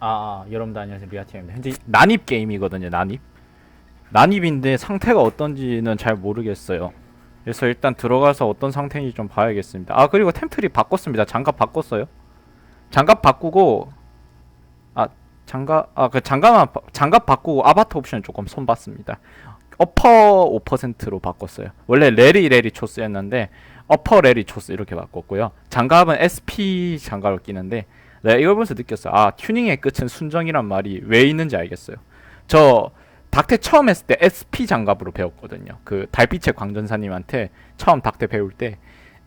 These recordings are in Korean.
아, 아 여러분들 안녕하세요 미아팀입니다. 현재 난입 게임이거든요. 난입. 난입인데 상태가 어떤지는 잘 모르겠어요. 그래서 일단 들어가서 어떤 상태인지 좀 봐야겠습니다. 아 그리고 템트리 바꿨습니다. 장갑 바꿨어요. 장갑 바꾸고 아 장갑 아 그 장갑만 바- 장갑 바꾸고 아바타 옵션 조금 손봤습니다. 어퍼 5%로 바꿨어요. 원래 레리 레리 초스였는데 어퍼 레리 초스 이렇게 바꿨고요. 장갑은 SP 장갑을 끼는데 내가 이걸 보면서 느꼈어. 아 튜닝의 끝은 순정이란 말이 왜 있는지 알겠어요. 저 닥테 처음 했을 때 SP 장갑으로 배웠거든요. 그 달빛의 광전사님한테 처음 닥테 배울 때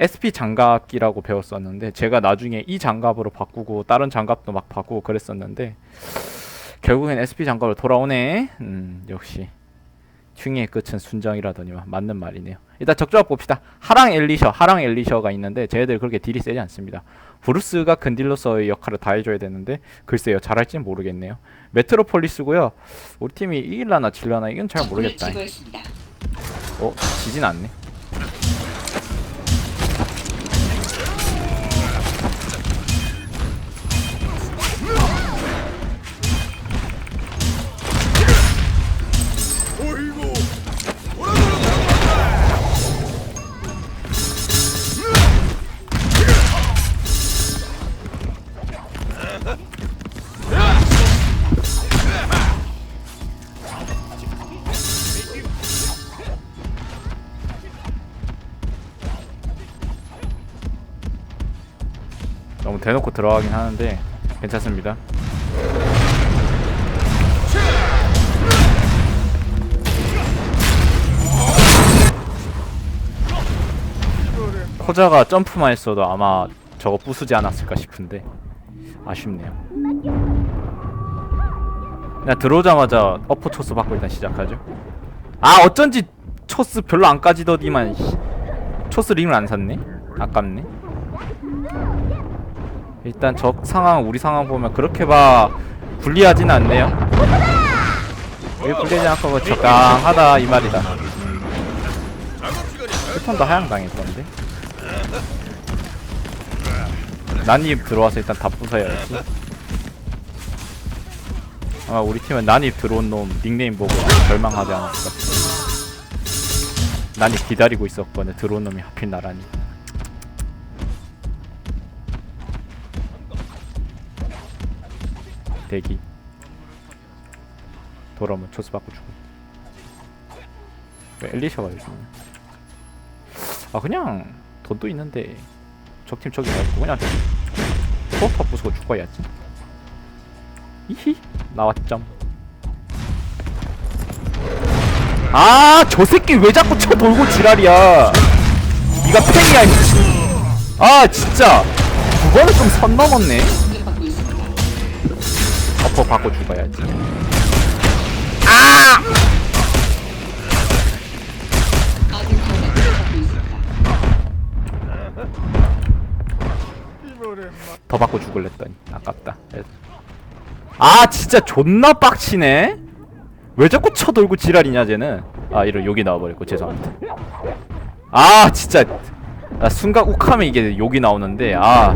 SP 장갑기라고 배웠었는데 제가 나중에 이 장갑으로 바꾸고 다른 장갑도 막 바꾸고 그랬었는데 결국엔 SP 장갑으로 돌아오네. 음 역시 튜닝의 끝은 순정이라더니만 맞는 말이네요. 일단 적조합 봅시다. 하랑 엘리셔, 하랑 엘리셔가 있는데 쟤들 그렇게 딜이 세지 않습니다. 브루스가 근딜로서의 역할을 다 해줘야 되는데 글쎄요 잘할진 모르겠네요. 메트로폴리스고요. 우리 팀이 이길라나 질라나 이건 잘 모르겠다. 어 지진 않네. 대놓고 들어가긴 하는데 괜찮습니다. 코자가 점프만 했어도 아마 저거 부수지 않았을까 싶은데 아쉽네요. 그냥 들어오자마자 어퍼 초스 받고 일단 시작하죠. 아 어쩐지 초스 별로 안 까지더니만 씨. 초스 링을 안 샀네. 아깝네. 일단 적 상황 우리 상황 보면 그렇게 봐 불리하진 않네요. 왜 불리하지 않고 뭐 적당하다 이 말이다. 패턴도 하향 당했던데. 난입 들어와서 일단 다 부숴야지. 아마 우리 팀은 난입 들어온 놈 닉네임 보고 절망하지 않았을까. 난입 기다리고 있었거든 들어온 놈이 하필 나라니. 대기. 돌아오면 초스 받고 주고 왜 엘리셔가 요즘 아 그냥 돈도 있는데 적팀 저기 말고 그냥 포터 부수고 죽어야지. 이히 나왔점. 아 저 새끼 왜 자꾸 쳐 돌고 지랄이야. 니가 팬이야 이- 아 진짜. 그거는 좀 선 넘었네 어퍼 받고 죽어야지. 있습니다. 더 받고 죽을랬더니 아깝다. 아 진짜 존나 빡치네. 왜 자꾸 쳐돌고 지랄이냐 쟤는. 아 이런 욕이 나와버렸고 죄송합니다. 아 진짜 나 순간 욱하면 이게 욕이 나오는데 아.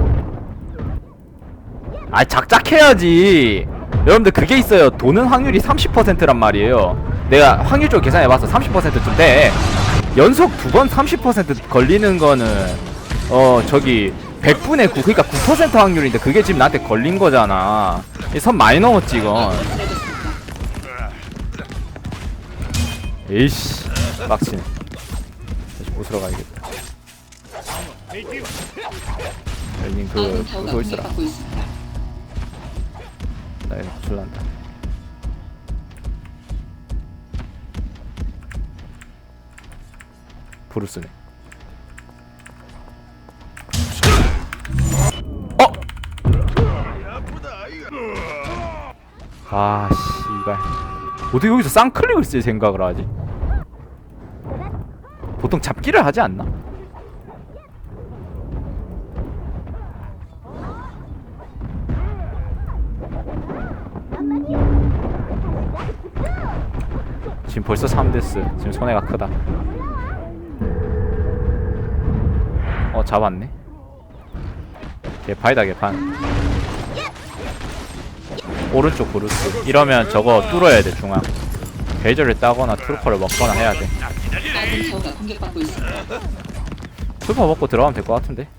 아 작작해야지. 여러분들 그게 있어요. 도는 확률이 30%란 말이에요. 내가 확률적으로 계산해봤어. 30%쯤 돼. 연속 두 번 30% 걸리는 거는 어 저기 100분의 9 그러니까 9% 확률인데 그게 지금 나한테 걸린 거잖아. 이선 많이 넘었지 이건. 에이씨 빡치네. 다시 부스러 가야겠다. 열린 그 아군 타워가 부서 있어라. 나 이거 구출난다. 브루스네. 어! 아, 씨발. 어떻게 여기서 쌍클릭을 쓸 생각을 하지? 보통 잡기를 하지 않나? 지금 벌써 3데스. 지금 손해가 크다. 어, 잡았네. 개파이다, 개판. 오른쪽 브루스 이러면 저거 뚫어야 돼 중앙 베이저를 따거나 트루퍼를 먹거나 해야 돼 공격받고 있습니다. 트루퍼 먹고 들어가면 될 것 같은데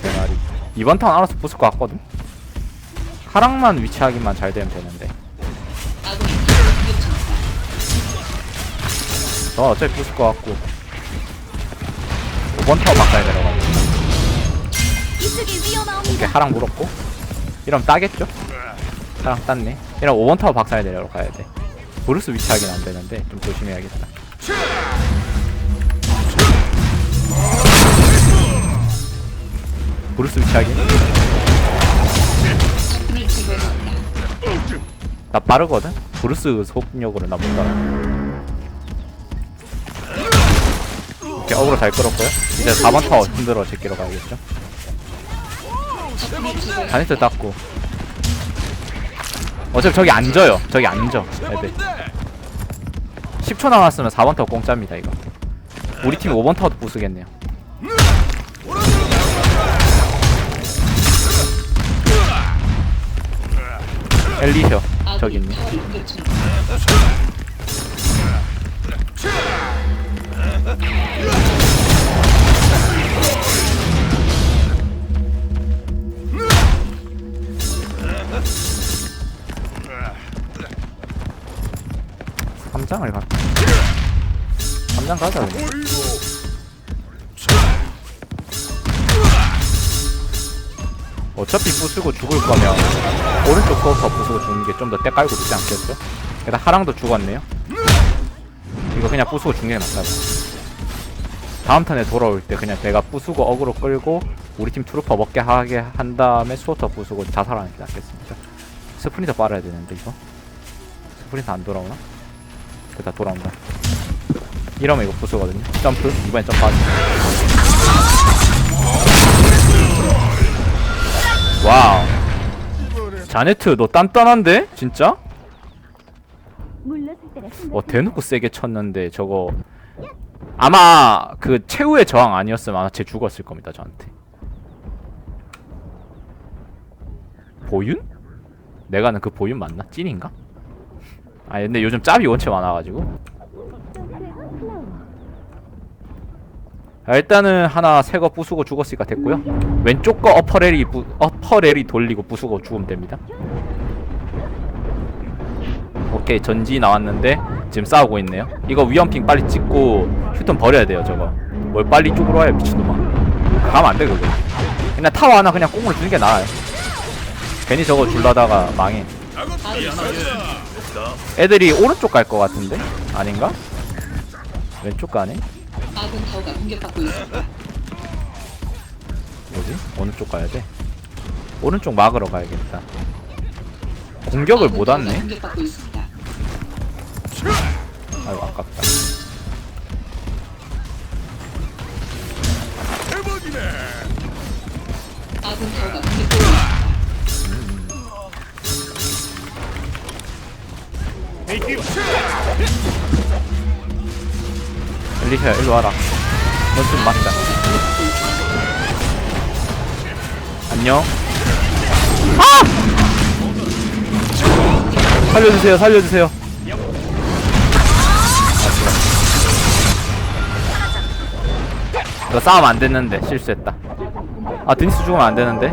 제나리 이번 턴 알아서 부술 것 같거든? 카랑만 위치하기만 잘 되면 되는데. 저 어차피 부술 것 같고. 5번 타워 가까이 내려가고. 이렇게 하랑 물었고. 이러면 따겠죠? 하랑 땄네. 이러면 5번 타워 박살 내려가야 돼. 브루스 위치하긴 안되는데 좀 조심해야겠다. 브루스 제거했습니다. 나 빠르거든? 브루스 속력으로 나 못 따라 이렇게 어그로 잘 끌었고요 이제 4번 타워 흔들어 제끼러 가야겠죠. 다니트 땄고 어차피 저기 앉아요 저기 앉아 애들 10초 남았으면 4번 타워 공짜입니다 이거 우리 팀 5번 타워도 부수겠네요 엘리셔 저기 있네. 삼장을 갈까? 3장 가자 그냥 어차피 부수고 죽을 거면 오른쪽 코어터 부수고 죽는 게 좀 더 때 깔고 죽지 않겠어? 게다가 하랑도 죽었네요. 이거 그냥 부수고 죽는 게 낫다 봐 다음 턴에 돌아올 때 그냥 내가 부수고 어그로 끌고 우리 팀 트루퍼 먹게 하게 한 다음에 수호터 부수고 자살하는 게 낫겠습니다. 스프린터 빨아야 되는데 이거? 스프린터 안 돌아오나? 그다 돌아온다. 이러면 이거 부수거든요. 점프. 이번엔 점프하지 와우 자네트 너 단단한데? 진짜? 어 대놓고 세게 쳤는데 저거 아마 그 최후의 저항 아니었으면 아마 쟤 죽었을 겁니다 저한테 보윤? 내가 아는 그 보윤 맞나? 찐인가? 아 근데 요즘 짭이 원체 많아가지고 일단은 하나 새 거 부수고 죽었으니까 됐고요. 왼쪽 거 어퍼레리 부, 어퍼레리 돌리고 부수고 죽으면 됩니다. 오케이 전지 나왔는데 지금 싸우고 있네요. 이거 위험핑 빨리 찍고 휴턴 버려야 돼요 저거. 뭘 빨리 쪽으로 와야 미친놈아. 가면 안 돼 그거. 그냥 타워 하나 그냥 꽁으로 주는 게 나아요. 괜히 저거 줄라다가 망해. 애들이 오른쪽 갈 것 같은데? 아닌가? 왼쪽 가네? 아군 타워가 공격받고 있습니다. 뭐지? 어느 쪽 가야 돼? 오른쪽 막으러 가야겠다 공격을 아군 못 타워가 왔네? 공격받고 있습니다. 아유 아깝다 아군 타워가 공격받고 있습니다. 엘리샤 일로 와라. 넌 좀 맞자 안녕. 아! 살려주세요 살려주세요. 이거 싸움 안 됐는데 실수했다. 아 드니스 죽으면 안 되는데?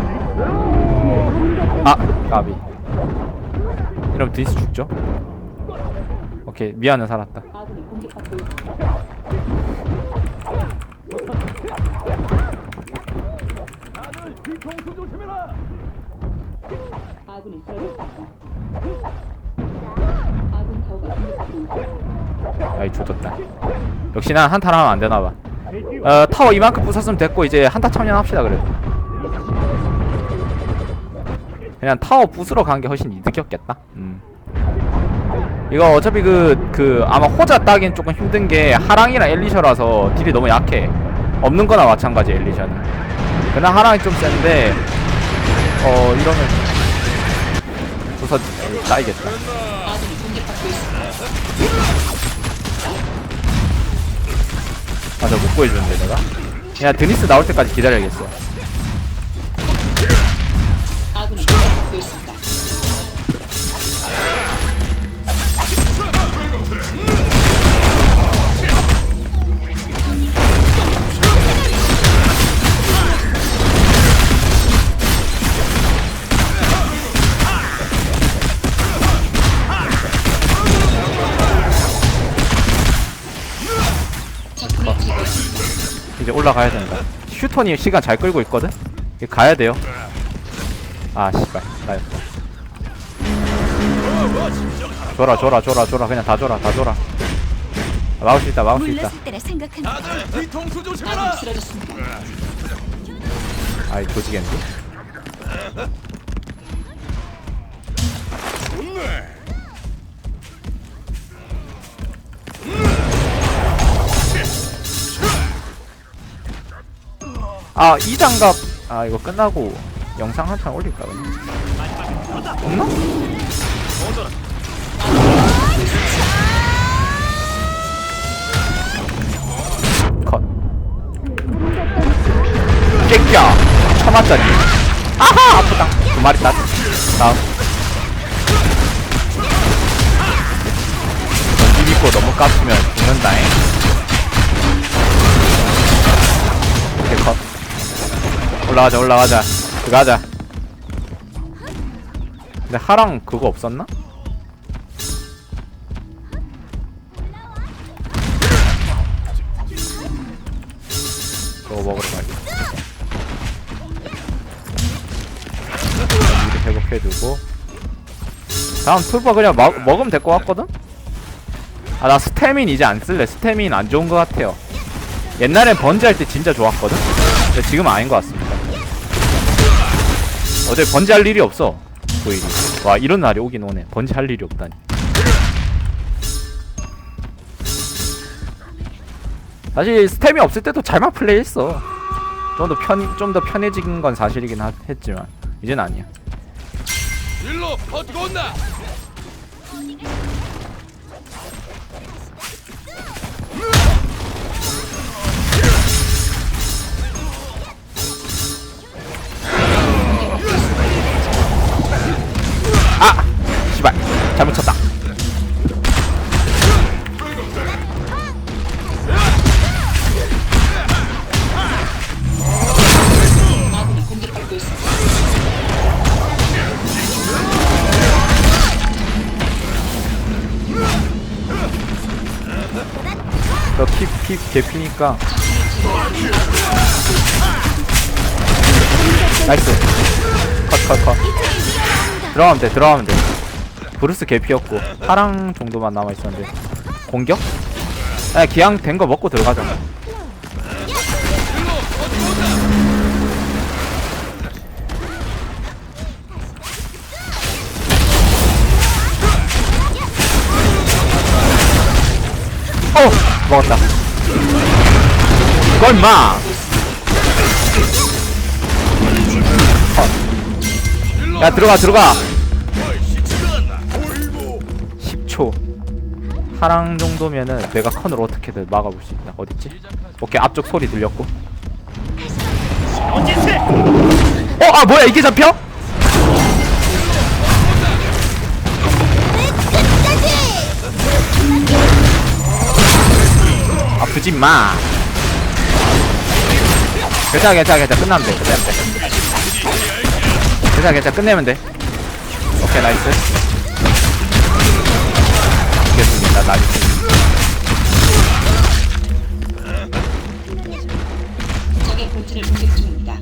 아 까비. 이러면 드니스 죽죠? 오케이 미안해 살았다. 아군이 쓰러졌습니다. 아군 타워가 공격받고 있습니다. 아이 조졌다 역시 난 한타 하면 안 되나봐 어 타워 이만큼 부쉈으면 됐고 이제 한타 참여합시다 그래도 그냥 타워 부수러 간 게 훨씬 이득이었겠다 음 이거 어차피 그, 그, 아마 호자 따긴 조금 힘든 게 하랑이랑 엘리셔라서 딜이 너무 약해. 없는 거나 마찬가지, 엘리셔는. 그냥 하랑이 좀 센데, 어, 이러면. 우선 따이겠다. 아군이 공격받고 있습니다. 아, 저못 보여주는데, 내가? 야, 드니스 나올 때까지 기다려야겠어. 올라가야 된다. 슈턴이 시간 잘 끌고 있거든? 가야 돼요. 아, 씨발. 나였어. 줘라, 줘라, 줘라, 줘라. 그냥 다 줘라, 다 줘라. 막을 수 있다, 막을 수 있다. 때라 생각한다. 아이, 조지겠는데? 아, 이 장갑. 아, 이거 끝나고 영상 한 편 올릴까, 그냥. 없나? 컷. 깨끼야 처맞자니 아하 아프다 두 마리 땄 다음 던지 믿고 너무 깝치면 죽는다잉 올라가자 올라가자. 들어가자. 근데 하랑 그거 없었나? 저거 먹으러 가야겠다 미리 회복해두고. 다음 turbo 그냥 먹, 먹으면 될 것 같거든? 아 나 스태민 이제 안 쓸래. 스태민 안 좋은 것 같아요. 옛날엔 번지 할 때 진짜 좋았거든? 근데 지금 아닌 것 같습니다 어제 번지 할 일이 없어 보이리 와 이런 날이 오긴 오네. 번지 할 일이 없다니. 사실 스템이 없을 때도 잘만 플레이했어. 좀 더 편, 좀 더 편해진 건 사실이긴 하, 했지만 이젠 아니야. 일로 버티고 온다. 잘못 쳤다. 너킵킵 개피니까. 나이스. 컷컷컷. 들어가면 돼 들어가면 돼 브루스 개피였고 파랑 정도만 남아있었는데 공격? 아 기왕 된 거 먹고 들어가자 어! 먹었다 이건 마! 컷. 야 들어가 들어가 하랑 정도면은 내가 컨을 어떻게든 막아볼 수 있다 어딨지? 오케이 앞쪽 소리 들렸고 어? 아 뭐야 이게 잡혀? 아프지 마. 괜찮아, 괜찮아, 괜찮아. 끝나면 돼. 끝내면 돼. 괜찮아, 괜찮아. 끝내면 돼. 오케이, 나이스. 이겼습니다, 나이스. 적의 본진을 공격 중입니다.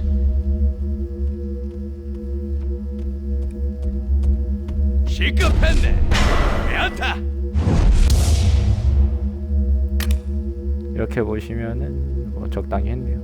시급했네. 왜안타? 이렇게 보시면은 뭐 적당히 했네요.